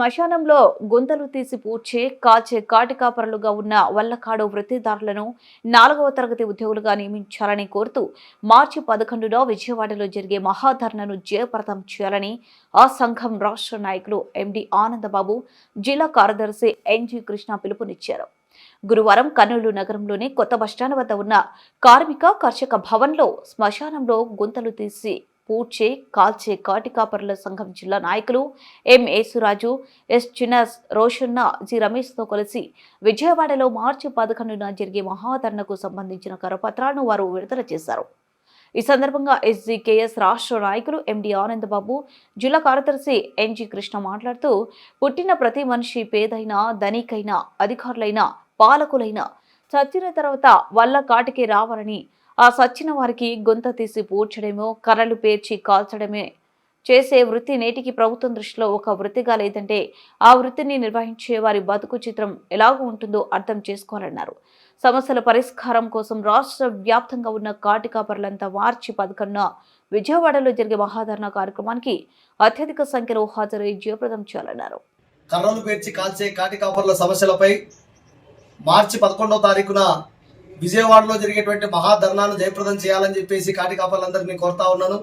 శ్మశానంలో గుంతలు తీసి పూడ్చే కాల్చే కాటికాపరలుగా ఉన్న వల్లకాడు వృత్తిదారులను నాలుగవ తరగతి ఉద్యోగులుగా నియమించాలని కోరుతూ మార్చి పదకొండున విజయవాడలో జరిగే మహాధర్నను జయప్రదం చేయాలని ఆ సంఘం రాష్ట్ర నాయకులు ఎండి ఆనందబాబు జిల్లా కార్యదర్శి ఎన్జి కృష్ణ పిలుపునిచ్చారు. గురువారం కర్నూలు నగరంలోని కొత్త బస్టాండ్ వద్ద ఉన్న కార్మిక కర్షక భవన్లో శ్మశానంలో గుంతలు తీసి పూడ్చే కాల్చే కాటికాపరుల సంఘం జిల్లా నాయకులు ఎం. యేసురాజు ఎస్. చిన్నస్ రోషన్న జి. రమేష్తో కలిసి విజయవాడలో మార్చి పదకొండున జరిగే మహాధరణకు సంబంధించిన కరపత్రాలను వారు విడుదల చేశారు. ఈ సందర్భంగా ఎస్జీకేఎస్ రాష్ట్ర నాయకులు ఎండి ఆనందబాబు జిల్లా కార్యదర్శి ఎన్జి కృష్ణ మాట్లాడుతూ పుట్టిన ప్రతి మనిషి పేదైనా ధనికైనా అధికారులైనా పాలకులైనా చచ్చిన తర్వాత వల్ల కాటికి రావాలని ఆ సచ్చిన వారికి గొంత తీసి పూడ్చడమో కర్రలు పేర్చి కాల్చడమే చేసే వృత్తి నేటికి ప్రభుత్వం దృష్టిలో ఒక వృత్తిగా లేదంటే ఆ వృత్తిని నిర్వహించే వారి బతుకు చిత్రం ఎలాగూ ఉంటుందో అర్థం చేసుకోవాలన్నారు. సమస్యల పరిష్కారం కోసం రాష్ట్ర వ్యాప్తంగా ఉన్న కాటికాపరులంతా మార్చి పదకొండున విజయవాడలో జరిగే మహాధరణ కార్యక్రమానికి అత్యధిక సంఖ్యలో హాజరై జయప్రదం చేయాలన్నారు. కర్రలు పేర్చి కాల్చే కాటి కాపర్ల సమస్యలపై మార్చి పదకొండవ తారీఖున విజయవాడలో జరిగేటువంటి మహాధర్నాను జయప్రదం చేయాలని చెప్పేసి కాటికాపర్లందరినీ కోరుతా ఉన్నాను.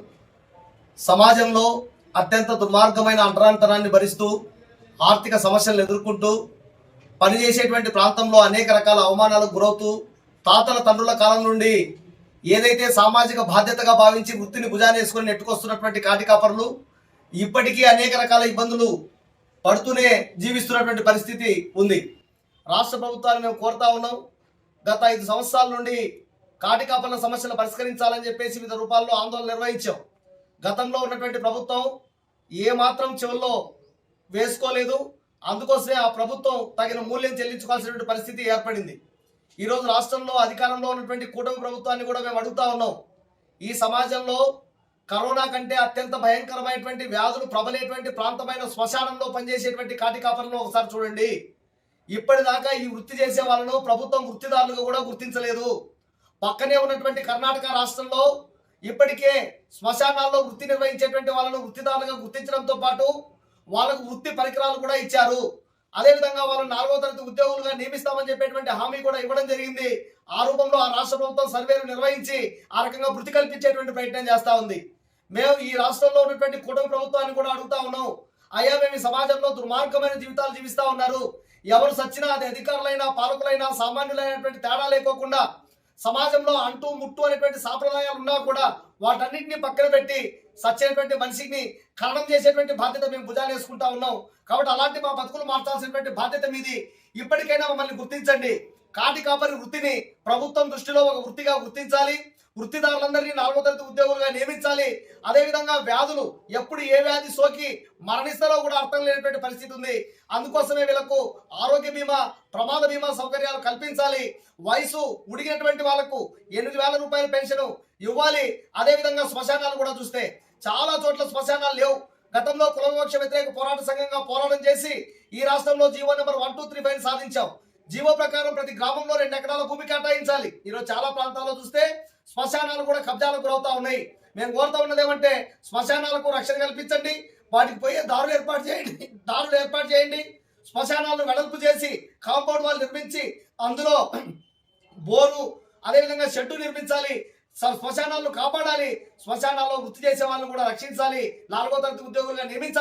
సమాజంలో అత్యంత దుర్మార్గమైన అంటరాంతరాన్ని భరిస్తూ ఆర్థిక సమస్యలను ఎదుర్కొంటూ పనిచేసేటువంటి ప్రాంతంలో అనేక రకాల అవమానాలకు గురవుతూ తాతల తండ్రుల కాలం నుండి ఏదైతే సామాజిక బాధ్యతగా భావించి వృత్తిని భుజాన్ని వేసుకొని నెట్టుకొస్తున్నటువంటి కాటికాపరులు ఇప్పటికీ అనేక రకాల ఇబ్బందులు పడుతూనే జీవిస్తున్నటువంటి పరిస్థితి ఉంది. రాష్ట్ర ప్రభుత్వాన్ని మేము కోరుతా ఉన్నాం. గత ఐదు సంవత్సరాల నుండి కాటికాపల సమస్యలు పరిష్కరించాలని చెప్పేసి వివిధ రూపాల్లో ఆందోళన నిర్వహించాం. గతంలో ఉన్నటువంటి ప్రభుత్వం ఏ మాత్రం చెవుల్లో వేసుకోలేదు. అందుకోసమే ఆ ప్రభుత్వం తగిన మూల్యం చెల్లించుకోవాల్సినటువంటి పరిస్థితి ఏర్పడింది. ఈరోజు రాష్ట్రంలో అధికారంలో ఉన్నటువంటి కూటమి ప్రభుత్వాన్ని కూడా మేము అడుగుతా ఉన్నాం. ఈ సమాజంలో కరోనా కంటే అత్యంత భయంకరమైనటువంటి వ్యాధులు ప్రబలేటువంటి ప్రాంతమైన శ్మశానంలో పనిచేసేటువంటి కాటి కాపర్లను ఒకసారి చూడండి. ఇప్పటిదాకా ఈ వృత్తి చేసే వాళ్ళను ప్రభుత్వం వృత్తిదారులుగా కూడా గుర్తించలేదు. పక్కనే ఉన్నటువంటి కర్ణాటక రాష్ట్రంలో ఇప్పటికే శ్మశానాల్లో వృత్తి నిర్వహించేటువంటి వాళ్ళను వృత్తిదారులుగా గుర్తించడంతో పాటు వాళ్ళకు వృత్తి పరికరాలు కూడా ఇచ్చారు. అదేవిధంగా వాళ్ళు నాలుగో తరగతి ఉద్యోగులుగా నియమిస్తామని చెప్పేటువంటి హామీ కూడా ఇవ్వడం జరిగింది. ఆ రూపంలో ఆ రాష్ట్ర ప్రభుత్వం సర్వేలు నిర్వహించి ఆ రకంగా వృత్తి కల్పించేటువంటి ప్రయత్నం చేస్తూ ఉంది. మేము ఈ రాష్ట్రంలో ఉన్నటువంటి కుటుంబ ప్రభుత్వాన్ని కూడా అడుగుతా ఉన్నాం. అయ్యా మేము సమాజంలో దుర్మార్గమైన జీవితాలు జీవిస్తూ ఉన్నారు. ఎవరు సచ్చినా అది అధికారులైనా పాలకులైనా సామాన్యులైనటువంటి తేడా లేకోకుండా సమాజంలో అంటూ ముట్టు అనేటువంటి సాంప్రదాయాలు ఉన్నా కూడా వాటన్నింటినీ పక్కన పెట్టి సచ్చినటువంటి మనిషిని ఖననం చేసేటువంటి బాధ్యత మేము భుజాలు వేసుకుంటా ఉన్నాం. కాబట్టి అలాంటి మా బతుకులు మార్చాల్సినటువంటి బాధ్యత మీది. ఇప్పటికైనా మమ్మల్ని గుర్తించండి. కాటి కాపరి వృత్తిని ప్రభుత్వం దృష్టిలో ఒక వృత్తిగా గుర్తించాలి. వృత్తిదారులందరినీ నాలుగో తరగతి ఉద్యోగులుగా నియమించాలి. అదేవిధంగా వ్యాధులు ఎప్పుడు ఏ వ్యాధి సోకి మరణిస్తారో కూడా అర్థం లేనటువంటి పరిస్థితి ఉంది. అందుకోసమే వీళ్ళకు ఆరోగ్య బీమా ప్రమాద బీమా సౌకర్యాలు కల్పించాలి. వయసు ఉడిగినటువంటి వాళ్ళకు ఎనిమిది వేల రూపాయల పెన్షన్ ఇవ్వాలి. అదేవిధంగా శ్మశానాలు కూడా చూస్తే చాలా చోట్ల శ్మశానాలు లేవు. గతంలో కులవివక్ష వ్యతిరేక పోరాట సంఘంగా పోరాటం చేసి ఈ రాష్ట్రంలో GO number one two three five సాధించాం. జీవో ప్రకారం ప్రతి గ్రామంలో రెండు ఎకరాల భూమి కేటాయించాలి. ఈరోజు చాలా ప్రాంతాల్లో చూస్తే శ్మశానాలు కూడా కబ్జాలకు గురవుతా ఉన్నాయి. మేము కోరుతా ఉన్నది ఏమంటే శ్మశానాలకు రక్షణ కల్పించండి. వాటికి పోయే దారులు ఏర్పాటు చేయండి. దారులు ఏర్పాటు చేయండి. శ్మశానాలను వెడల్పు చేసి కాంపౌండ్ వాళ్ళు నిర్మించి అందులో బోరు అదేవిధంగా షెడ్డు నిర్మించాలి. శ్మశానాలను కాపాడాలి. శ్మశానాల్లో వృత్తి చేసే వాళ్ళని కూడా రక్షించాలి. నాలుగో తరగతి ఉద్యోగులుగా నియమించాలి.